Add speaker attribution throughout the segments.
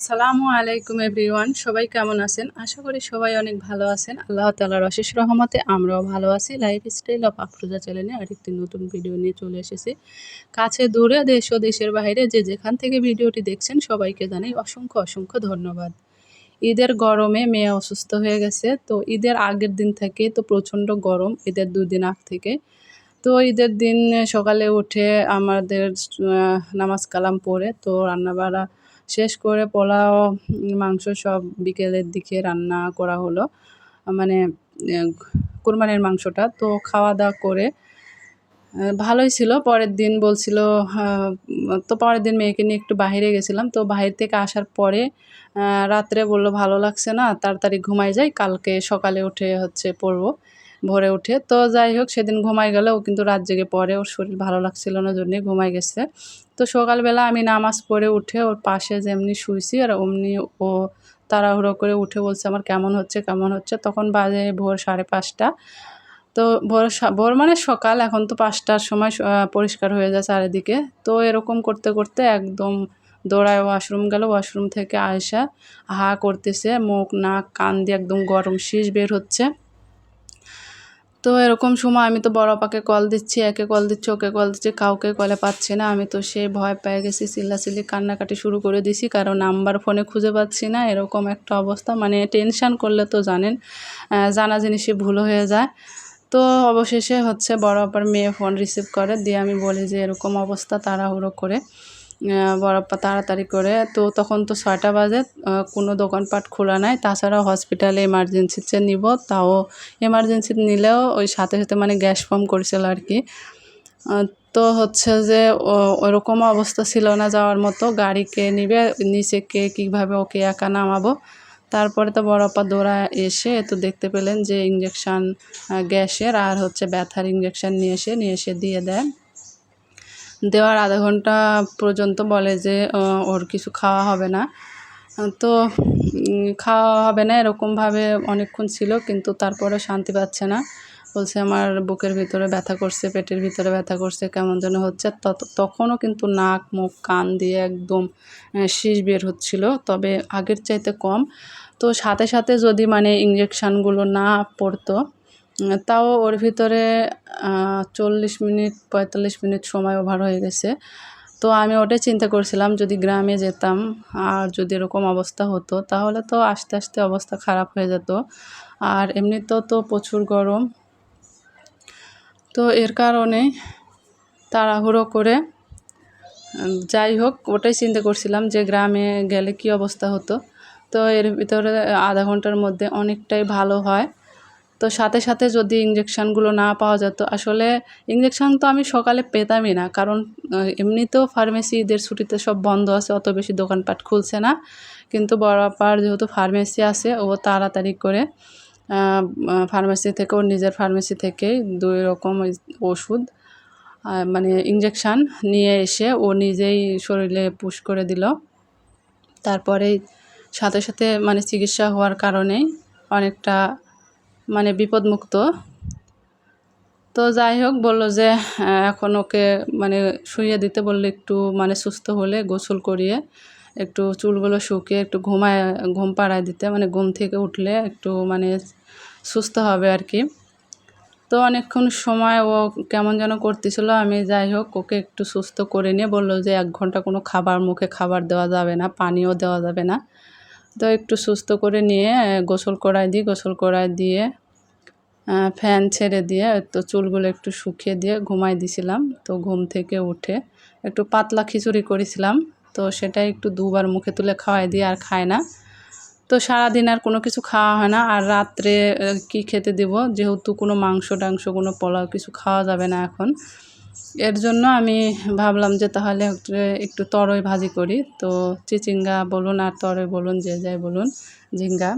Speaker 1: সালামু আলাইকুম এভরিওয়ান, সবাই কেমন আছেন? আশা করি সবাই অনেক ভালো আছেন। আল্লাহ তালার অশেষ রহমতে আমরাও ভালো আছি। লাইফ স্টাইল অফ আফরোজা চ্যানেলে আরেকটি নতুন ভিডিও নিয়ে চলে এসেছি। কাছে, দূরে, দেশ ও দেশের বাইরে যে যেখান থেকে ভিডিওটি দেখছেন, সবাইকে জানাই অসংখ্য অসংখ্য ধন্যবাদ। ঈদের গরমে মেয়ে অসুস্থ হয়ে গেছে, তো ঈদের আগের দিন থেকে তো প্রচণ্ড গরম, ঈদের দুদিন আগ থেকে। তো ঈদের দিন সকালে উঠে আমাদের নামাজ কালাম পড়ে, তো রান্নাবাড়া শেষ করে পোলাও, মাংস সব বিকেলের দিকে রান্না করা হলো। মানে কোরবানির মাংসটা। তো খাওয়া দাওয়া করে ভালোই ছিল। পরের দিন বলছিল তো পরের দিন মেয়েকে নিয়ে একটু বাইরে গেছিলাম। তো বাইরে থেকে আসার পরে রাত্রে বলল, ভালো লাগছে না, তাড়াতাড়ি ঘুমাই যাই, কালকে সকালে উঠে হচ্ছে পড়ব। ভোরে উঠে। তো যাই হোক, সেদিন ঘুমাই গেলে ও কিন্তু রাত জেগে পরে ওর শরীর ভালো লাগছিল না, জন্যে ঘুমাই গেছে। তো সকালবেলা আমি নামাজ পড়ে উঠে ওর পাশে যেমনি শুয়েছি আর অমনি ও তাড়াহুড়ো করে উঠে বলছে, আমার কেমন হচ্ছে কেমন হচ্ছে? তখন বাজে ভোর সাড়ে পাঁচটা। তো ভোর ভোর মানে সকাল, এখন তো পাঁচটার সময় পরিষ্কার হয়ে যায় চারিদিকে। তো এরকম করতে করতে একদম দৌড়ায়, ওয়াশরুম গেল, ওয়াশরুম থেকে আসা হা করতেছে, মুখ, নাক, কান দিয়ে একদম গরম শীষ বের হচ্ছে। তো এরকম সময় আমি তো বড় পাকে কল দিচ্ছি, একে কল দিচ্ছি, ওকে কল দিচ্ছি, কাউকে কলে পাচ্ছি না। আমি তো সে ভয় পেয়ে গেছি, চিল্লাচিল্লি কান্নাকাটি শুরু করে দিছি কারণ নাম্বার ফোনে খুঁজে পাচ্ছি না, এরকম একটা অবস্থা। মানে টেনশান করলে তো জানেন জানা জিনিসই ভুল হয়ে যায়। তো অবশেষে হচ্ছে বড় আপার মেয়ে ফোন রিসিভ করে, দিয়ে আমি বলি যে এরকম অবস্থা, তাড়াহুড়ো করে। বরফ তাড়াতাড়ি করে। তো তখন তো ছয়টা বাজে কোনো দোকানপাট খোলা নাই। তাছাড়া হসপিটালে এমার্জেন্সিতে নিব, তাও এমার্জেন্সি নিলেও ওই সাথে সাথে মানে গ্যাস ফর্ম করেছিল আর কি। তো হচ্ছে যে ওরকম অবস্থা ছিল না যাওয়ার মতো। গাড়ি কে নিবে, নিচে কে কীভাবে ওকে একা নামাবো। তারপরে তো বড়পা দৌড়া এসে তো দেখতে পেলেন যে ইঞ্জেকশান গ্যাসের আর হচ্ছে ব্যথার ইঞ্জেকশান নিয়ে এসে নিয়ে এসে দিয়ে দেয় দেওয়ার আধা ঘণ্টা পর্যন্ত বলে যে ওর কিছু খাওয়া হবে না। তো খাওয়া হবে না এরকমভাবে অনেকক্ষণ ছিল, কিন্তু তারপরে শান্তি পাচ্ছে না। বলছে, আমার বুকের ভিতরে ব্যথা করছে, পেটের ভিতরে ব্যথা করছে, কেমন যেন হচ্ছে। তত, তখনও কিন্তু নাক, মুখ, কান দিয়ে একদম শীষ বের হচ্ছিল, তবে আগের চাইতে কম। তো সাথে সাথে যদি মানে ইঞ্জেকশানগুলো না পড়তো তাও ওর ভিতরে চল্লিশ মিনিট, পঁয়তাল্লিশ মিনিট সময় ওভার হয়ে গেছে। তো আমি ওটাই চিন্তা করছিলাম, যদি গ্রামে যেতাম আর যদি এরকম অবস্থা হতো, তাহলে তো আস্তে আস্তে অবস্থা খারাপ হয়ে যেত। আর এমনিতেও তো প্রচুর গরম। তো এর কারণে তাড়াহুড়ো করে, যাই হোক, ওটাই চিন্তা করছিলাম যে গ্রামে গেলে কি অবস্থা হতো। তো এর ভিতরে আধা ঘণ্টার মধ্যে অনেকটাই ভালো হয়। তো সাথে সাথে যদি ইঞ্জেকশানগুলো না পাওয়া যেত আসলে ইঞ্জেকশান তো আমি সকালে পেতামই না। কারণ এমনিতেও ফার্মেসি ঈদের ছুটিতে সব বন্ধ আছে, অত বেশি দোকানপাট খুলছে না। কিন্তু বড় আপার যেহেতু ফার্মেসি আছে, ও তাড়াতাড়ি করে ফার্মেসি থেকে ওর নিজের ফার্মেসি থেকেই দুই রকম ওষুধ মানে ইঞ্জেকশান নিয়ে এসে ও নিজেই শরীরে পুশ করে দিল। তারপরে সাথে সাথে মানে চিকিৎসা হওয়ার কারণেই অনেকটা মানে বিপদমুক্ত। তো যাই হোক বলল যে এখন ওকে মানে শুইয়ে দিতে বললে একটু মানে সুস্থ হলে, গোসল করিয়ে একটু চুলগুলো শুকিয়ে একটু ঘুমায়, ঘুম পাড়ায় দিতে। মানে ঘুম থেকে উঠলে একটু মানে সুস্থ হবে আর কি। তো অনেকক্ষণ সময় ও কেমন যেন করতেছিল, আমি যাই হোক ওকে একটু সুস্থ করে নিয়ে বলল যে, এক ঘণ্টা কোনো খাবার মুখে খাবার দেওয়া যাবে না, পানিও দেওয়া যাবে না। তো একটু সুস্থ করে নিয়ে, গোসল করাই দিই, গোসল করাই দিয়ে ফ্যান ছেড়ে দিয়ে তো চুলগুলো একটু শুকিয়ে দিয়ে ঘুমাই দিছিলাম। তো ঘুম থেকে উঠে একটু পাতলা খিচুড়ি করেছিলাম। তো সেটাই একটু দুবার মুখে তুলে খাওয়াই দিয়ে আর খায় না। তো সারাদিন আর কোনো কিছু খাওয়া হয় না। আর রাত্রে কি খেতে দেব? যেহেতু কোনো মাংস টাংস, কোনো পোলাও কিছু খাওয়া যাবে না এখন। এর জন্য আমি ভাবলাম যে তাহলে একটু তরই ভাজি করি। তো চিচিঙ্গা বলুন আর তরই বলুন, যে যাই বলুন, ঝিঙ্গা।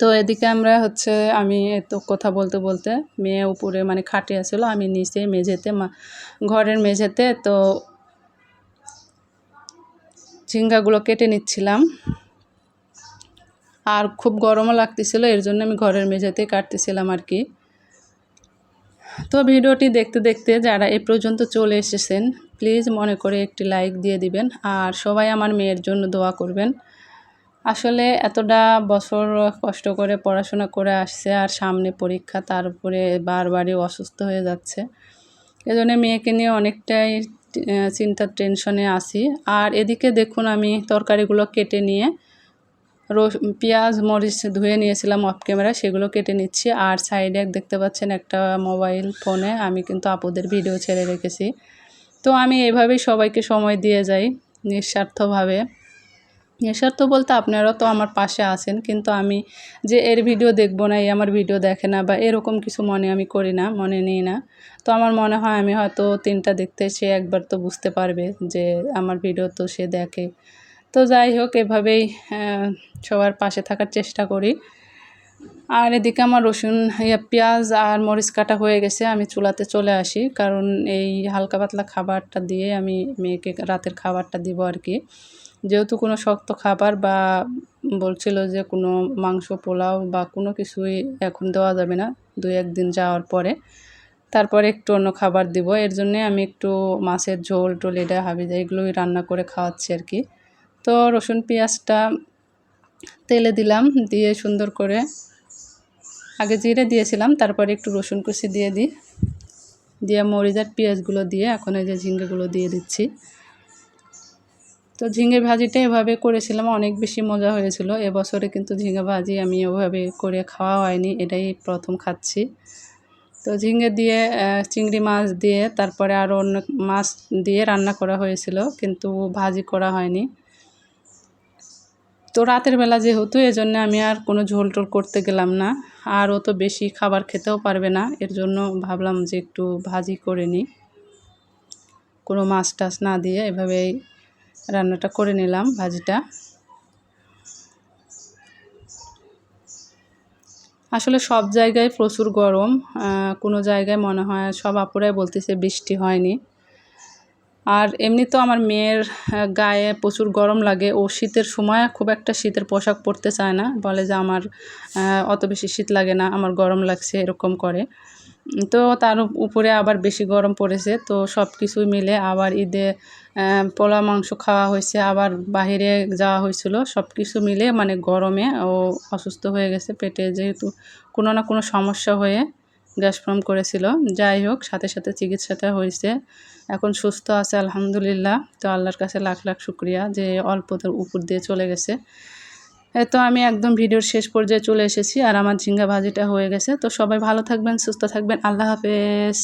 Speaker 1: তো এদিকে আমরা হচ্ছে, আমি তো কথা বলতে বলতে মেয়ে উপরে মানে খাটে আসলো, আমি নিচে মেঝেতে, মা ঘরের মেঝেতে, তো ঝিঙ্গাগুলো কেটে নিচ্ছিলাম। আর খুব গরমও লাগতেছিলো, এর জন্য আমি ঘরের মেঝেতেই কাটতেছিলাম আর কি। তো ভিডিওটি দেখতে দেখতে যারা এ পর্যন্ত চলে এসেছেন, প্লিজ মনে করে একটি লাইক দিয়ে দিবেন, আর সবাই আমার মেয়ের জন্য দোয়া করবেন। আসলে এতটা বছর কষ্ট করে পড়াশোনা করে আসছে আর সামনে পরীক্ষা, তার উপরে বারবারই অসুস্থ হয়ে যাচ্ছে। এজন্য মেয়েকে নিয়ে অনেকটাই চিন্তার টেনশনে আছি। আর এদিকে দেখুন, আমি তরকারিগুলো কেটে নিয়ে রস, পেঁয়াজ, মরিচ ধুয়ে নিয়েছিলাম অফ ক্যামেরা সেগুলো কেটে নিচ্ছি। আর সাইডে এক দেখতে পাচ্ছেন একটা মোবাইল ফোনে আমি কিন্তু আপুদের ভিডিও ছেড়ে রেখেছি। তো আমি এভাবেই সবাইকে সময় দিয়ে যাই, নিঃস্বার্থভাবে। নিঃস্বার্থ বলতে আপনারা তো আমার পাশে আছেন, কিন্তু আমি যে এর ভিডিও দেখব না, এই আমার ভিডিও দেখে না বা এরকম কিছু মনে আমি করি না, মনে নিই না। তো আমার মনে হয় আমি হয়তো তিনটা দেখতে সে একবার তো বুঝতে পারবে যে আমার ভিডিও তো সে দেখে। তো যাই হোক, এভাবেই সবার পাশে থাকার চেষ্টা করি। আর এদিকে আমার রসুন পেঁয়াজ আর মরিচ কাটা হয়ে গেছে, আমি চুলাতে চলে আসি। কারণ এই হালকা পাতলা খাবারটা দিয়ে আমি মেয়েকে রাতের খাবারটা দিব আর কি। যেহেতু কোনো শক্ত খাবার বা বলছিল যে কোনো মাংস, পোলাও বা কোনো কিছুই এখন দেওয়া যাবে না, দুই একদিন যাওয়ার পরে। তারপরে একটু অন্য খাবার দিব। এর জন্যে আমি একটু মাছের ঝোল টোল এটা হাবিজা এগুলোই রান্না করে খাওয়াচ্ছি আর কি। তো রসুন, পেঁয়াজটা তেলে দিলাম, দিয়ে সুন্দর করে আগে জিরে দিয়েছিলাম, তারপরে একটু রসুন কুচি দিয়ে দিই। দিয়ে মরিচ আর পেঁয়াজগুলো দিয়ে এখন এই যে ঝিঙ্গেগুলো দিয়ে দিচ্ছি। তো ঝিঙে ভাজিটা এভাবে করেছিলাম, অনেক বেশি মজা হয়েছিল। এবছরে কিন্তু ঝিঙে ভাজি আমি ওভাবে করে খাওয়া হয়নি, এটাই প্রথম খাচ্ছি। তো ঝিঙে দিয়ে চিংড়ি মাছ দিয়ে, তারপরে আরও অন্য মাছ দিয়ে রান্না করা হয়েছিল, কিন্তু ভাজি করা হয়নি। তো রাতের বেলা যেহেতু, এজন্য আমি আর কোনো ঝোল টোল করতে গেলাম না। আর ও তো বেশি খাবার খেতেও পারবে না, এর জন্য ভাবলাম যে একটু ভাজি করে নিই। কোনো মাছ টাছ না দিয়ে এভাবেই রান্নাটা করে নিলাম ভাজিটা। আসলে সব জায়গায় প্রচুর গরম কোনো জায়গায় মনে হয় সব আপুরাই বলতেছে বৃষ্টি হয়নি। আর এমনি তো আমার মেয়ের গায়ে প্রচুর গরম লাগে। ও শীতের সময় খুব একটা শীতের পোশাক পরতে চায় না। বলে যে আমার অত বেশি শীত লাগে না, আমার গরম লাগছে এরকম করে। তো তার উপরে আবার বেশি গরম পড়েছে। তো সব কিছুই মিলে আবার ঈদে পোলা মাংস খাওয়া হয়েছে, আবার বাইরে যাওয়া হয়েছিল। সব কিছু মিলে মানে গরমে ও অসুস্থ হয়ে গেছে পেটে। যেহেতু কোনো না কোনো সমস্যা হয়ে গ্যাস ফর্ম করেছিল। যাই হোক সাথে সাথে চিকিৎসাটা হয়েছে। এখন সুস্থ আছে, আলহামদুলিল্লাহ। তো আল্লাহর কাছে লাখ লাখ শুক্রিয়া যে অল্পতের উপর দিয়ে চলে গেছে। তো আমি একদম ভিডিওর শেষ পর্যায়ে চলে এসেছি আর আমার ঝিঙ্গা ভাজিটা হয়ে গেছে। তো সবাই ভালো থাকবেন, সুস্থ থাকবেন। আল্লাহ হাফেজ।